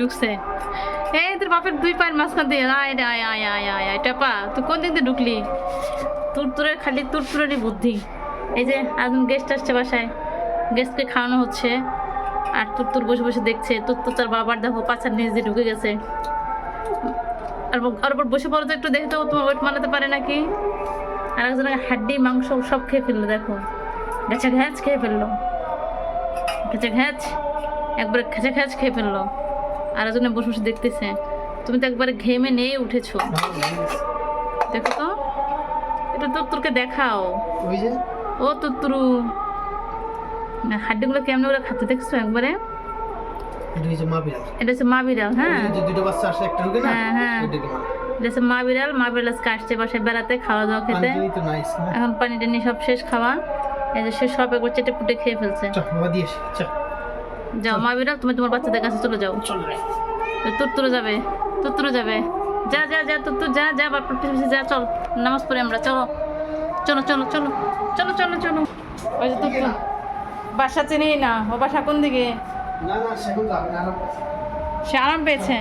ঢুকছে? এই তোর বাপের দুই পায়ের মাঝখান দিয়ে, আয় রে, আয় আয় আয় আয় আয়, টাপা, তুই কোন দিক দিয়ে ঢুকলি? তোর খালি তোর তোরেরই বুদ্ধি। এই যে একজন গেস্ট আসছে বাসায়। গেস্টকে খাওয়ানো হচ্ছে। আর তোর তোর বসে বসে দেখছে তোর তো তার বাবার দেখো পাছার নিচ দিয়ে ঢুকে গেছে। আর আর ওপর বসে পড়ো তো একটু দেখে তো, তোমার ওয়েট মানাতে পারে নাকি? আর একজন হাড্ডি, মাংস সব খেয়ে ফেলল, দেখো। ঘেঁচা ঘ্যাচ খেয়ে ফেলল। ঘেঁচা ঘ্যাচ একবারে খেঁচা ঘ্যাচ খেয়ে ফেলল। আর একজনে বসে বসে দেখতেছে। তুমি তো একবারে ঘেমে নিয়ে উঠেছো। দেখো তো এটা তোর তোরকে দেখাও ও তুরু হাড্ডিগুলো কেমন করে খাতে দেখছ একবারে? এটা হচ্ছে মা বিড়াল। হ্যাঁ? দুটো বাচ্চা আসলে একটা ঢুকে না? হ্যাঁ, হ্যাঁ। এটা হচ্ছে মা বিড়াল মা বিড়াল আজকে আসছে বাসায় বেড়াতে খাওয়া দাওয়া খেতে। তো এখন পানি টানি সব শেষ খাওয়া। এই যে সে সব একবার চেটে পুটে খেয়ে ফেলছে। যাও মা বিড়াল তুমি তোমার বাচ্চাদের কাছে চলে যাও। চল রে তুত্তুরে যাবে তুত্তুরে যাবে। যা যা যা তুত্তু যা যা বাপের পিছনে যা চল নামাজ পড়ে আমরা চলো। চলো চলো চলো চলো চলো চলো। ওই যে তুত্তু বাসা চিনি না? ও বাসা কোন দিকে? সে আরাম পেয়েছে।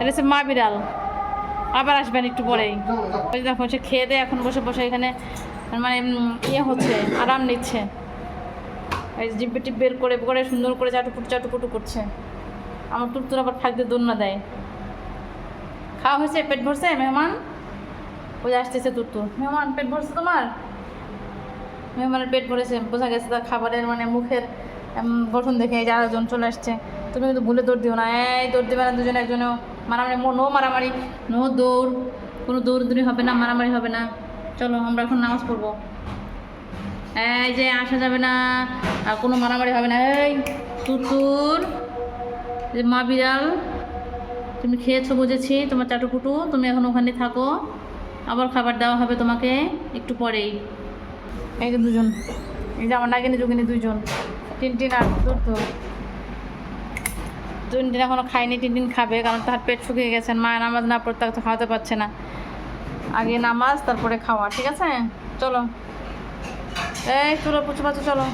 এটা হচ্ছে মা বিড়াল। আবার আসবেন একটু পরেই। ওই যে দেখো সে খেয়ে দিয়ে এখন বসে বসে এখানে মানে ইয়ে হচ্ছে আরাম নিচ্ছে। যে টিপ বের করে করে সুন্দর করে চাটুপুটু চাটুপুটু করছে। আমার টুকটুর আবার ফাঁকতে দোলনা দেয়। খাওয়া হয়েছে, পেট ভরছে, মেহমান। ওই আসতেছে তুরতুর। মেহমান, পেট ভরছে তোমার? মেহমানের পেট ভরেছে, বোঝা গেছে তার খাবারের মানে মুখের গঠন দেখে এই যে চলে আসছে। তুমি কিন্তু ভুলে দৌড় দিও না। এই দৌড় দিবে না দুজনে, একজনেও। মারামারি নো মারামারি, নো দৌড়। কোনো দৌড়দৌড়ি হবে না, মারামারি হবে না। চলো, আমরা এখন নামাজ পড়ব। এই যে আসা যাবে না। আর কোনো মারামারি হবে না। এই, তুতুর যে মা বিড়াল, তুমি খেয়েছো বুঝেছি, তোমার চাটুকুটু, তুমি এখন ওখানে থাকো। আবার খাবার দেওয়া হবে তোমাকে একটু পরেই। এই দুজন, এই যে আমার নাগিনী, যোগিনী দুইজন। টিনটিন আর তুতু টিনটিন এখনও খায়নি, টিনটিন খাবে, কারণ তার পেট শুকিয়ে গেছেন মা নামাজ না পড়তে তো খাওয়াতে পারছে না। আগে নামাজ, তারপরে খাওয়া, ঠিক আছে? চলো। এই, চলো পুচু পাচু চলো।